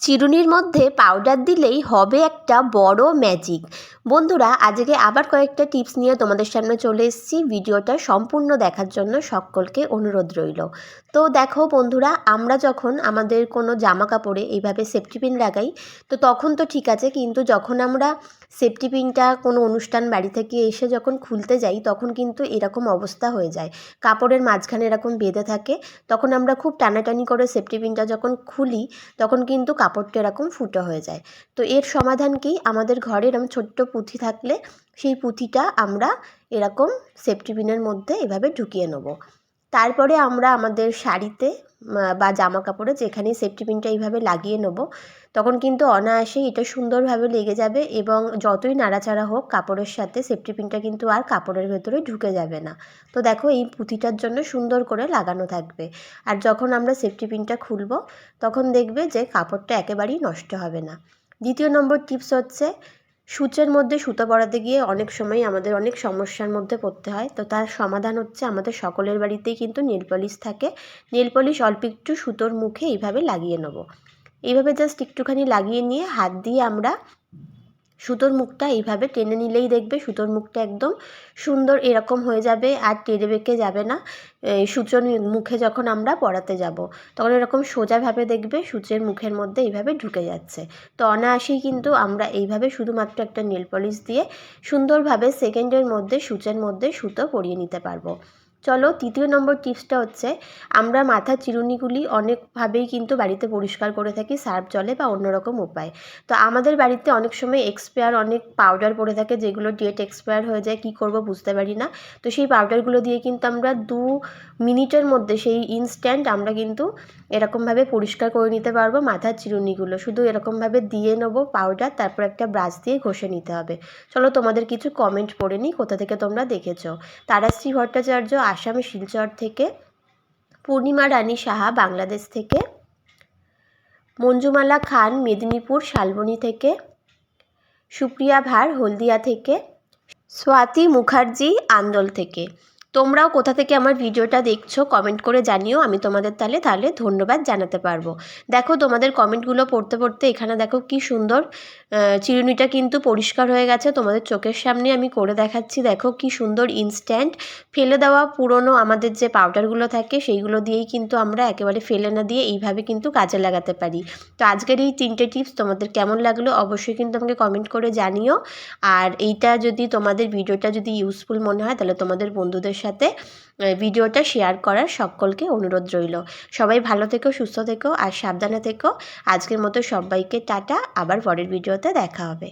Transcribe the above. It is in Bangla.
চিরুনির মধ্যে পাউডার দিলেই হবে একটা বড় ম্যাজিক বন্ধুরা, আজকে আবার কয়েকটা টিপস নিয়ে তোমাদের সামনে চলে এসেছি। ভিডিওটা সম্পূর্ণ দেখার জন্য সকলকে অনুরোধ রইল। তো দেখো বন্ধুরা, আমরা যখন আমাদের কোনো জামা কাপড়ে এইভাবে সেফটি পিন লাগাই, তো তখন তো ঠিক আছে, কিন্তু যখন আমরা সেফটি পিনটা কোনো অনুষ্ঠান বাড়ি থেকে এসে যখন খুলতে যাই, তখন কিন্তু এরকম অবস্থা হয়ে যায়। কাপড়ের মাঝখানে এরকম বেঁধে থাকে, তখন আমরা খুব টানাটানি করে সেফটি পিনটা যখন খুলি, তখন কিন্তু কাপড়টা এরকম ফুটো হয়ে যায়। তো এর সমাধান কি? আমাদের ঘরে এরকম ছোট্ট পুঁথি থাকলে সেই পুঁথিটা আমরা এরকম সেফটি পিনের মধ্যে এভাবে ঢুকিয়ে নেব। তারপরে আমরা আমাদের শাড়িতে বা জামা কাপড়ে যেখানেই সেফটি পিনটা এইভাবে লাগিয়ে নেব, তখন কিন্তু অনায়াসেই এটা সুন্দরভাবে লেগে যাবে এবং যতই নাড়াচাড়া হোক, কাপড়ের সাথে সেফটি পিনটা কিন্তু আর কাপড়ের ভেতরে ঢুকে যাবে না। তো দেখো, এই পুঁথিটার জন্য সুন্দর করে লাগানো থাকবে। আর যখন আমরা সেফটি পিনটা খুলব, তখন দেখবে যে কাপড়টা একেবারেই নষ্ট হবে না। দ্বিতীয় নম্বর টিপস হচ্ছে সূচের মধ্যে সুতো পরাতে গিয়ে অনেক সময় আমাদের অনেক সমস্যার মধ্যে পড়তে হয়। তো তার সমাধান হচ্ছে আমাদের সকলের বাড়িতেই কিন্তু নেল পলিশ থাকে। নেল পলিশ অল্প একটু সুতোর মুখে এইভাবে লাগিয়ে নেব। এইভাবে জাস্ট একটুখানি লাগিয়ে নিয়ে হাত দিয়ে আমরা সুতোর মুখটা এইভাবে টেনে নিলেই দেখবে সুতোর মুখটা একদম সুন্দর এরকম হয়ে যাবে আর টেনে বেঁকে যাবে না। সূচন মুখে যখন আমরা পড়াতে যাব, তখন এরকম সোজাভাবে দেখবে সূচের মুখের মধ্যে এইভাবে ঢুকে যাচ্ছে। তো অনায়াসেই কিন্তু আমরা এইভাবে শুধুমাত্র একটা নেল পলিশ দিয়ে সুন্দরভাবে সেকেন্ডের মধ্যে সূচের মধ্যে সুতো পরিয়ে নিতে পারব। চলো তৃতীয় নম্বর টিপসটা হচ্ছে, আমরা মাথার চিরুনিগুলি অনেকভাবেই কিন্তু বাড়িতে পরিষ্কার করে থাকি সার্ফ জলে বা অন্যরকম উপায়। তো আমাদের বাড়িতে অনেক সময় এক্সপায়ার অনেক পাউডার পড়ে থাকে যেগুলো ডেট এক্সপায়ার হয়ে যায়, কি করব বুঝতে পারি না। তো সেই পাউডারগুলো দিয়ে কিন্তু আমরা দু মিনিটের মধ্যে সেই ইনস্ট্যান্ট আমরা কিন্তু এরকমভাবে পরিষ্কার করে নিতে পারব মাথার চিরুনিগুলো। শুধু এরকমভাবে দিয়ে নেব পাউডার তারপর একটা ব্রাশ দিয়ে ঘষে নিতে হবে। চলো তোমাদের কিছু কমেন্ট পড়ে নিই, কোথা থেকে তোমরা দেখেছ? তারাশ্রী ভট্টাচার্য আসামে শিলচর থেকে, পূর্ণিমা রানী সাহা বাংলাদেশ থেকে, মঞ্জুমালা খান মেদিনীপুর শালবনি থেকে, সুপ্রিয়া ভার হলদিয়া থেকে, স্বাতি মুখার্জি আন্দোল থেকে। তোমরাও কোথা থেকে আমার ভিডিওটা দেখছ কমেন্ট করে জানিও। আমি তোমাদের তাহলে তাহলে ধন্যবাদ জানাতে পারব। দেখো, তোমাদের কমেন্টগুলো পড়তে পড়তে এখানে দেখো কি সুন্দর চিরুনিটা কিন্তু পরিষ্কার হয়ে গেছে। তোমাদের চোখের সামনে আমি করে দেখাচ্ছি। দেখো কি সুন্দর ইনস্ট্যান্ট ফেলে দেওয়া পুরনো আমাদের যে পাউডারগুলো থাকে, সেইগুলো দিয়েই কিন্তু আমরা একেবারে ফেলে না দিয়ে এইভাবে কিন্তু কাজে লাগাতে পারি। তো আজকের এই তিনটে টিপস তোমাদের কেমন লাগল অবশ্যই কিন্তু আমাকে কমেন্ট করে জানিও। আর এইটা যদি তোমাদের ভিডিওটা যদি ইউজফুল মনে হয়, তাহলে তোমাদের বন্ধুদের সাথে ভিডিওটা শেয়ার করার সকলকে অনুরোধ রইল। সবাই ভালো থেকো, সুস্থ থেকো, আর সাবধানে থেকো। আজকের মতো সবাইকে টাটা, আবার পরের ভিডিওতে দেখা হবে।